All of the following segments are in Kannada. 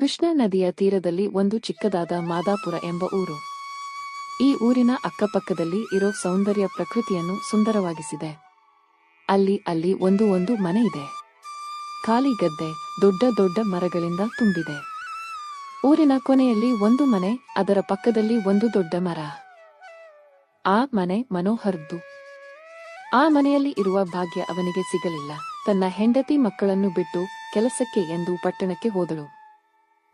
ಕೃಷ್ಣಾ ನದಿಯ ತೀರದಲ್ಲಿ ಒಂದು ಚಿಕ್ಕದಾದ ಮಾದಾಪುರ ಎಂಬ ಊರು. ಈ ಊರಿನ ಅಕ್ಕಪಕ್ಕದಲ್ಲಿ ಇರೋ ಸೌಂದರ್ಯ ಪ್ರಕೃತಿಯನ್ನು ಸುಂದರವಾಗಿಸಿದೆ. ಅಲ್ಲಿ ಅಲ್ಲಿ ಒಂದು ಒಂದು ಮನೆ ಇದೆ. ಖಾಲಿ ಗದ್ದೆ, ದೊಡ್ಡ ದೊಡ್ಡ ಮರಗಳಿಂದ ತುಂಬಿದೆ. ಊರಿನ ಕೊನೆಯಲ್ಲಿ ಒಂದು ಮನೆ, ಅದರ ಪಕ್ಕದಲ್ಲಿ ಒಂದು ದೊಡ್ಡ ಮರ. ಆ ಮನೆ ಮನೋಹರ್ದು. ಆ ಮನೆಯಲ್ಲಿ ಇರುವ ಭಾಗ್ಯ ಅವನಿಗೆ ಸಿಗಲಿಲ್ಲ. ತನ್ನ ಹೆಂಡತಿ ಮಕ್ಕಳನ್ನು ಬಿಟ್ಟು ಕೆಲಸಕ್ಕೆ ಎಂದು ಪಟ್ಟಣಕ್ಕೆ ಹೋದಳು.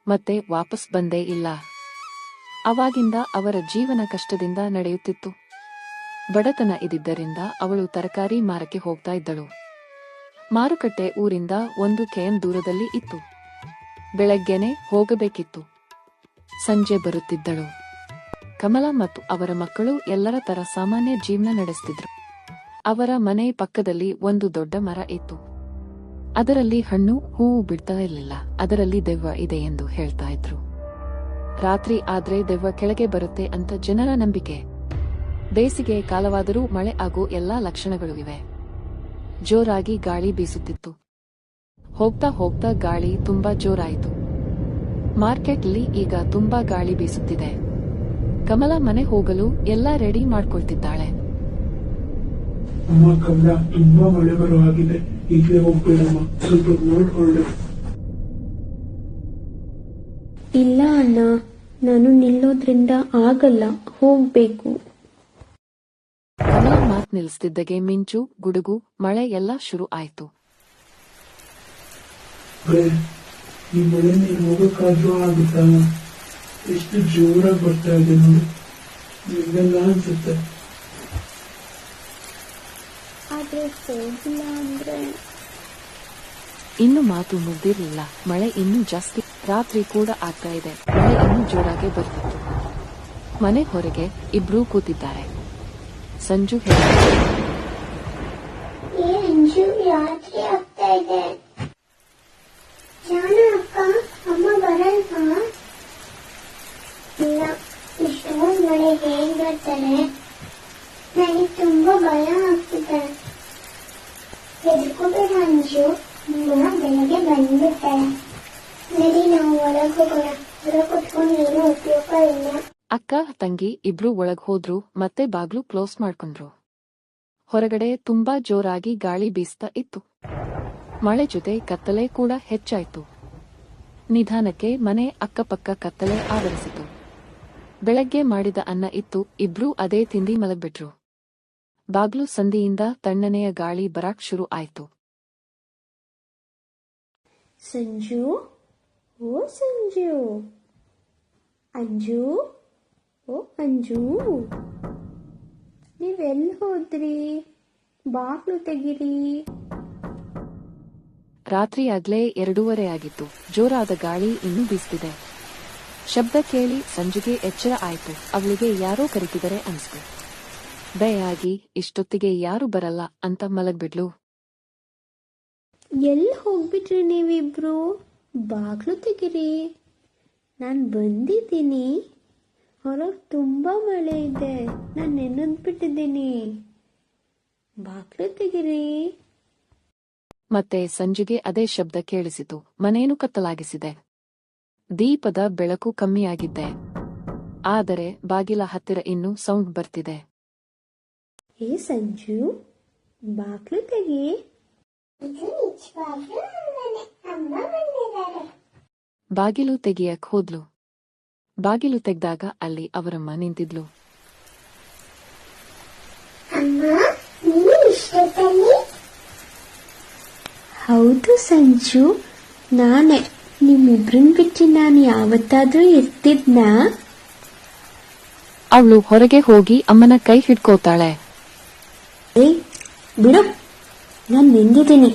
ಮತ್ತೆ ವಾಪಸ್ ಬಂದೇ ಇಲ್ಲ. ಅವಾಗಿಂದ ಅವರ ಜೀವನ ಕಷ್ಟದಿಂದ ನಡೆಯುತ್ತಿತ್ತು. ಬಡತನ ಇದ್ದಿದ್ದರಿಂದ ಅವಳು ತರಕಾರಿ ಮಾರಕ್ಕೆ ಹೋಗ್ತಾ ಇದ್ದಳು. ಮಾರುಕಟ್ಟೆ ಊರಿಂದ ಒಂದು ಕೆಎಂ ದೂರದಲ್ಲಿ ಇತ್ತು. ಬೆಳಗ್ಗೆನೆ ಹೋಗಬೇಕಿತ್ತು. ಸಂಜೆ ಬರುತ್ತಿದ್ದಳು. ಕಮಲ ಮತ್ತು ಅವರ ಮಕ್ಕಳು ಎಲ್ಲರ ತರ ಸಾಮಾನ್ಯ ಜೀವನ ನಡೆಸ್ತಿದ್ರು. ಅವರ ಮನೆ ಪಕ್ಕದಲ್ಲಿ ಒಂದು ದೊಡ್ಡ ಮರ ಇತ್ತು. ಅದರಲ್ಲಿ ಹಣ್ಣು, ಹೂವು ಬಿಡ್ತಾ ಇರಲಿಲ್ಲ. ಅದರಲ್ಲಿ ದೆವ್ವ ಇದೆ ಎಂದು ಹೇಳ್ತಾ ಇದ್ರು. ರಾತ್ರಿ ಆದ್ರೆ ದೆವ್ವ ಕೆಳಗೆ ಬರುತ್ತೆ ಅಂತ ಜನರ ನಂಬಿಕೆ. ಬೇಸಿಗೆ ಕಾಲವಾದರೂ ಮಳೆ ಆಗೋ ಎಲ್ಲಾ ಲಕ್ಷಣಗಳು ಇವೆ. ಜೋರಾಗಿ ಗಾಳಿ ಬೀಸುತ್ತಿತ್ತು. ಹೋಗ್ತಾ ಹೋಗ್ತಾ ಗಾಳಿ ತುಂಬಾ ಜೋರಾಯಿತು. ಮಾರ್ಕೆಟ್ಲಿ ಈಗ ತುಂಬಾ ಗಾಳಿ ಬೀಸುತ್ತಿದೆ. ಕಮಲ ಮನೆ ಹೋಗಲು ಎಲ್ಲಾ ರೆಡಿ ಮಾಡ್ಕೊಳ್ತಿದ್ದಾಳೆ. ಕಮಲ ತುಂಬಾ ಮಳೆ ಬರೋ ಹಾಗಿದೆ ಈಗಲೇ ಹೋಗ್ಬೇಡಮ್ಮ ಸ್ವಲ್ಪ ನೋಡ್ಕೊಳ್ಳು ಇಲ್ಲ ಅಣ್ಣ ನಾನು ನಿಲ್ಲೋದ್ರಿಂದ ಆಗಲ್ಲ ಹೋಗ್ಬೇಕು. ಕಮಲ ಮಾತ್ ನಿಲ್ಲಿಸ್ತಿದ್ದಗೆ ಮಿಂಚು ಗುಡುಗು ಮಳೆ ಎಲ್ಲಾ ಶುರು ಆಯ್ತು. ಬೇ ಈ ಮಳೆ ನೀನು ಹೋಗಕ್ಕಾದ್ರೂ ಆಗುತ್ತಾ? ಎಷ್ಟು ಜೋರಾಗಿ ಬರ್ತಾ ಇದೆ ನೋಡಿ. ನಿಮ್ಗೆಲ್ಲ ಅನ್ಸುತ್ತೆ. ಆದ್ರೆ ಹೋಗಿಲ್ಲ ಅಂದ್ರೆ ಇನ್ನು ಮಾತು ಮುಗ್ದಿರಲಿಲ್ಲ. ಮಳೆ ಇನ್ನೂ ಜಾಸ್ತಿ. ರಾತ್ರಿ ಕೂಡ ಆಗ್ತಾ ಇದೆ. ಮಳೆ ಇನ್ನೂ ಜೋರಾಗಿ ಬರ್ತಿತ್ತು. ಮನೆ ಹೊರಗೆ ಇಬ್ರೂ ಕೂತಿದ್ದಾರೆ. ಸಂಜು ಹೇಳಿ ಇಷ್ಟೊಂದು ಮಳೆ ಹೇಗ್ ಬರ್ತಾರೆ? ನನಗೆ ತುಂಬಾ ಭಯ ಆಗ್ತಿದೆ. ಬೆಳಗ್ಗೆ ನಾವು ಹೋಗೋಣ. ಉಪಯೋಗ ಇಲ್ಲ. ಅಕ್ಕ, ತಂಗಿ ಇಬ್ರು ಒಳಗ್ ಹೋದ್ರು, ಮತ್ತೆ ಬಾಗ್ಲು ಕ್ಲೋಸ್ ಮಾಡ್ಕೊಂಡ್ರು. ಹೊರಗಡೆ ತುಂಬಾ ಜೋರಾಗಿ ಗಾಳಿ ಬೀಸ್ತಾ ಇತ್ತು. ಮಳೆ ಜೊತೆ ಕತ್ತಲೆ ಕೂಡ ಹೆಚ್ಚಾಯ್ತು. ನಿಧಾನಕ್ಕೆ ಮನೆ ಅಕ್ಕಪಕ್ಕ ಕತ್ತಲೆ ಆವರಿಸಿತು. ಬೆಳಗ್ಗೆ ಮಾಡಿದ ಅನ್ನ ಇತ್ತು, ಇಬ್ರೂ ಅದೇ ತಿಂಡಿ ಮಲಗ್ಬಿಟ್ರು. ಬಾಗ್ಲು ಸಂದಿಯಿಂದ ತಣ್ಣನೆಯ ಗಾಳಿ ಬರಾಕ್ ಶುರು ಆಯ್ತು. ಸಂಜು ಓ ಸಂಜು. ಅಂಜು ಓ ಅಂಜು. ನೀವೆಲ್ಲಿ ಹೋದ್ರಿ? ಬಾಗ್ಲು ತೆಗಿರಿ. ರಾತ್ರಿಯಾಗ್ಲೇ ಎರಡೂವರೆ ಆಗಿತ್ತು. ಜೋರಾದ ಗಾಳಿ ಇನ್ನೂ ಬೀಸ್ತಿದೆ. ಶಬ್ದ ಕೇಳಿ ಸಂಜುಗೆ ಎಚ್ಚರ ಆಯ್ತು. ಅವಳಿಗೆ ಯಾರೋ ಕರೀತಿದರೆ ಅನ್ಸ್ತು. ದಯಾಗಿ ಇಷ್ಟೊತ್ತಿಗೆ ಯಾರು ಬರಲ್ಲ ಅಂತ ಮಲಗ್ಬಿಡ್ಲು ಎಲ್ಲಿ ಹೋಗ್ಬಿಟ್ರಿ ನೀವಿಬ್ರು? ಬಾಗ್ಲು ತೆಗಿರಿ. ನಾನು ಬಂದಿದ್ದೀನಿ. ಹೊರಗೆ ತುಂಬಾ ಮಳೆ ಇದೆ. ನಾನು ನೆನೆದ್ಬಿಟ್ಟಿದ್ದೀನಿ ಬಾಗ್ಲು ತೆಗಿರಿ. ಮತ್ತೆ ಸಂಜೆಗೆ ಅದೇ ಶಬ್ದ ಕೇಳಿಸಿತು. ಮನೇನು ಕತ್ತಲಾಗಿಸಿದೆ. ದೀಪದ ಬೆಳಕು ಕಮ್ಮಿಯಾಗಿದ್ದೆ. ಆದರೆ ಬಾಗಿಲ ಹತ್ತಿರ ಇನ್ನೂ ಸೌಂಡ್ ಬರ್ತಿದೆ. ಏ ಸಂಜು ಬಾಕ್ಲು ತೆಗಿ. ಬಾಗಿಲು ತೆಗಿಯಕ್ ಹೋದ್ಲು. ಬಾಗಿಲು ತೆಗ್ದಾಗ ಅಲ್ಲಿ ಅವರಮ್ಮ ನಿಂತಿದ್ಲು. ಹೌದು ಸಂಜು ನಾನೇ. ನಿಮ್ಮಿಬ್ರನ್ ಬಿಟ್ಟು ನಾನು ಯಾವತ್ತಾದ್ರೂ ಇರ್ತಿದ್ನಾ? ಅವಳು ಹೊರಗೆ ಹೋಗಿ ಅಮ್ಮನ ಕೈ ಹಿಡ್ಕೋತಾಳೆ. ಏ ಬಿಡು. ನಾನು ನಿಂದಿದ್ದೀನಿ.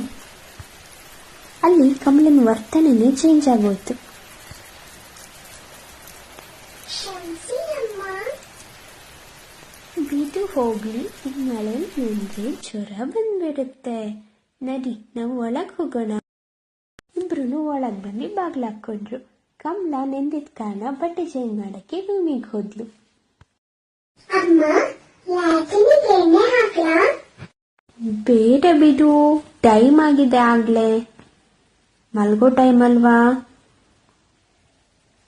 ಅಲ್ಲಿ ಕಮಲನ ವರ್ತನೆನೇ ಚೇಂಜ್ ಆಗೋಯ್ತು. ಬಿದ್ದು ಹೋಗ್ಲಿ ಮಳೆ ಮುಂದೆ ಜ್ವರ ಬಂದ್ಬಿಡುತ್ತೆ. ನಡಿ ನಾವು ಒಳಗ್ ಹೋಗೋಣ. ಇಬ್ರು ಒಳಗ್ ಬಂದು ಬಾಗ್ಲು ಹಾಕೊಂಡ್ರು ಕಮಲ ನೆಂದಿದ್ ಕಾರಣ ಬಟ್ಟೆ ಚೇಂಜ್ ಮಾಡಕ್ಕೆ ರೂಮಿಗೆ ಹೋದ್ಲು. ಎಣ್ಣೆ ಹಾಕ್ಲಾ ಬೇಡ ಬಿಡು ಟೈಮ್ ಆಗಿದೆ ಆಗ್ಲೇ. ಮಲ್ಗೋ ಟೈಮ್ ಅಲ್ವಾ?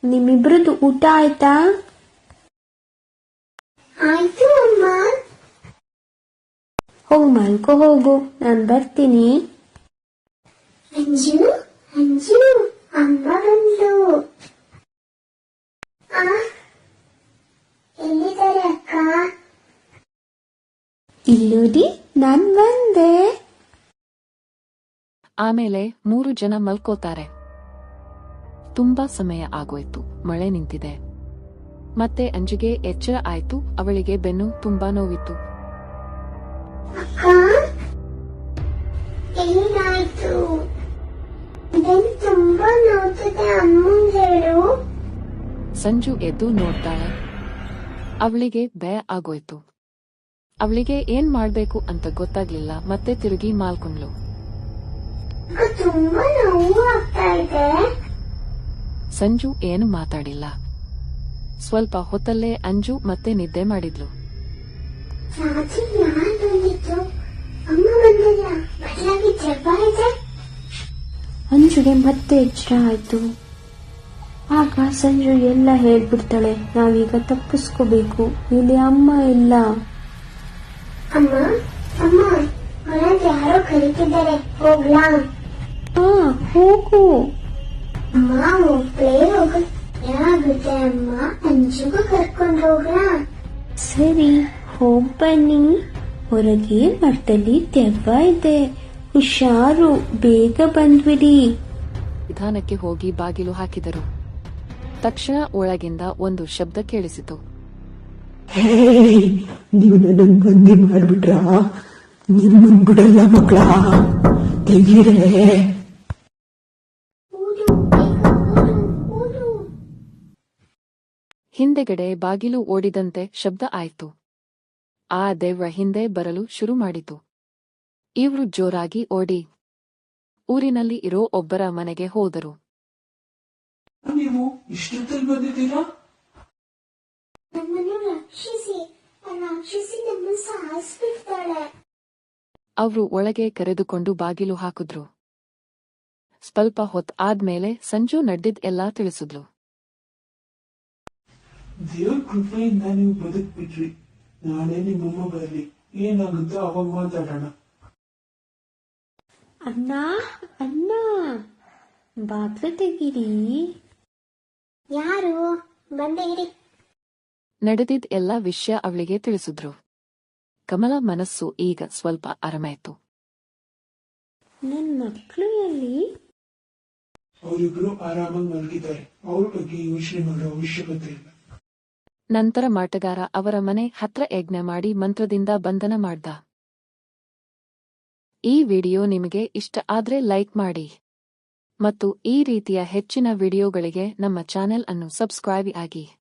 ನಿಮ್ಮಿಬ್ರದ್ದು ಊಟ ಆಯ್ತಾ? ಆಯ್ತು ಅಮ್ಮ. ಹೋಗ್ ಮಲ್ಕೋ ಹೋಗು. ನಾನ್ ಬರ್ತೀನಿ. ಅಂಜು ಅಂಜು ಅಮ್ಮ ಬಂದು ಆ ಎಲ್ಲಿದ್ದಾರೆ ಅಕ್ಕ ಇಲ್ಲೂರಿ ನಾನ್ ಬಂದೆ. ಆಮೇಲೆ ಮೂರು ಜನ ಮಲ್ಕೋತಾರೆ. ತುಂಬಾ ಸಮಯ ಆಗೋಯ್ತು ಮಳೆ ನಿಂತಿದೆ. ಮತ್ತೆ ಅಂಜಿಗೆ ಎಚ್ಚರ ಆಯ್ತು ಅವಳಿಗೆ ಬೆನ್ನು ತುಂಬಾ ನೋವಿತ್ತು. ಸಂಜು ಎದ್ದು ನೋಡ್ತಾಳೆ. ಅವಳಿಗೆ ಭಯ ಆಗೋಯ್ತು. ಅವಳಿಗೆ ಏನ್ ಮಾಡ್ಬೇಕು ಅಂತ ಗೊತ್ತಾಗ್ಲಿಲ್ಲ, ಮತ್ತೆ ತಿರುಗಿ ಮಾಲ್ಕೊಂಡ್ಲು ಸಂಜು ಏನು ಮಾತಾಡಿಲ್ಲ. ಸ್ವಲ್ಪ ಹೊತ್ತಲ್ಲೇ ಅಂಜು ಮತ್ತೆ ನಿದ್ದೆ ಮಾಡಿದ್ಲು. ಅಂಜುಗೆ ಮತ್ತೆ ಎಚ್ಚರ ಆಯ್ತು. ಆಗ ಸಂಜು ಎಲ್ಲ ಹೇಳ್ಬಿಡ್ತಾಳೆ, ನಾವೀಗ ತಪ್ಪಿಸ್ಕೋಬೇಕು. ಇಲ್ಲಿ ಅಮ್ಮ ಇಲ್ಲ. ಅಮ್ಮ ಅಮ್ಮ ಹೊರಗೆ ಯಾರೋ ಕರೀತಿದ್ದಾರೆ ಹೋಗ್ಲಾ? ಹಾ ಹೋಗು. ಅಮ್ಮ ಒಬ್ಳೇ ಏನಾಗುತ್ತೆ ಅಮ್ಮ? ಅಂಜಿಗೂ ಕರ್ಕೊಂಡು ಹೋಗ್ಲಾ? ಸರಿ ಹೋಗ್ ಬನ್ನಿ. ಹೊರಗೆ ಮರದಲ್ಲಿ ದೆವ್ವ ಇದೆ. ಹುಷಾರು ಬೇಗ ಬಂದ್ಬಿಡಿ. ನಿಧಾನಕ್ಕೆ ಹೋಗಿ ಬಾಗಿಲು ಹಾಕಿದರು. ತಕ್ಷಣ ಒಳಗಿಂದ ಒಂದು ಶಬ್ದ ಕೇಳಿಸಿತು. ಹೇಯ್ ನೀವು ನನ್ನನ್ನು ಬಂದಿ ಮಾಡ್ಬಿಟ್ರ? ನಿಮ್ಮನ್ ಬಿಡಲ್ಲ ಮಕ್ಕಳ? ತೆಗೀರೇ. ಹಿಂದೆಗಡೆ ಬಾಗಿಲು ಓಡಿದಂತೆ ಶಬ್ದ ಆಯ್ತು. ಆ ದೇವ್ರ ಹಿಂದೆ ಬರಲು ಶುರು ಮಾಡಿತು. ಇವ್ರು ಜೋರಾಗಿ ಓಡಿ. ಊರಿನಲ್ಲಿ ಇರೋ ಒಬ್ಬರ ಮನೆಗೆ ಹೋದರು. ನೀವು ಇಷ್ಟೊತ್ತಲ್ಲಿ ಬಂದಿದ್ದೀರಾ? ನಮ್ಮ ಸಾಯಿಸ್ಬಿಡ್ತಾಳೆ ಅವರು ಒಳಗೆ ಕರೆದುಕೊಂಡು ಬಾಗಿಲು ಹಾಕಿದ್ರು. ಸ್ವಲ್ಪ ಹೊತ್ ಆದ್ಮೇಲೆ ಸಂಜು ನಡೆದಿದ್ ಎಲ್ಲಾ ತಿಳಿಸಿದ್ಲು. ದೇವ್ರ ಕೃಪೆಯಿಂದ ನೀವು ಬದುಕ್ಬಿಟ್ರಿ. ನಾಳೆ ನಿಮ್ಮಮ್ಮ ಬರಲಿ. ಏನಾಗುತ್ತೋ ಅವಾಗ ಮಾತಾಡೋಣ. ಅಣ್ಣ ಅಣ್ಣ ಬಾತ್ರ ತೆಗೀರಿ. ಯಾರು? ಬಂದೆ ಇರಿ. ನಡೆದಿದ್ ಎಲ್ಲಾ ವಿಷಯ ಅವಳಿಗೆ ತಿಳಿಸಿದ್ರು. ಕಮಲ ಮನಸ್ಸು ಈಗ ಸ್ವಲ್ಪ ಅರಮಾಯ್ತು ನನ್ ಮಕ್ಕಳು ಎಲ್ಲಿ? ಅವರಿಬ್ಬರು ಆರಾಮಾಗಿ ಮಲಗಿದ್ದಾರೆ. ಅವ್ರ ಬಗ್ಗೆ ಯೋಚನೆ ಮಾಡೋ ಅವಶ್ಯಕತೆ ಇಲ್ಲ. ನಂತರ ಮಾಟಗಾರ ಅವರ ಮನೆ ಹತ್ರ ಯಜ್ಞ ಮಾಡಿ ಮಂತ್ರದಿಂದ ಬಂಧನ ಮಾಡ್ದ. ಈ ವಿಡಿಯೋ ನಿಮಗೆ ಇಷ್ಟ ಆದ್ರೆ ಲೈಕ್ ಮಾಡಿ. ಮತ್ತು ಈ ರೀತಿಯ ಹೆಚ್ಚಿನ ವಿಡಿಯೋಗಳಿಗೆ ನಮ್ಮ ಚಾನೆಲ್ ಅನ್ನು ಸಬ್ಸ್ಕ್ರೈಬ್ ಆಗಿ.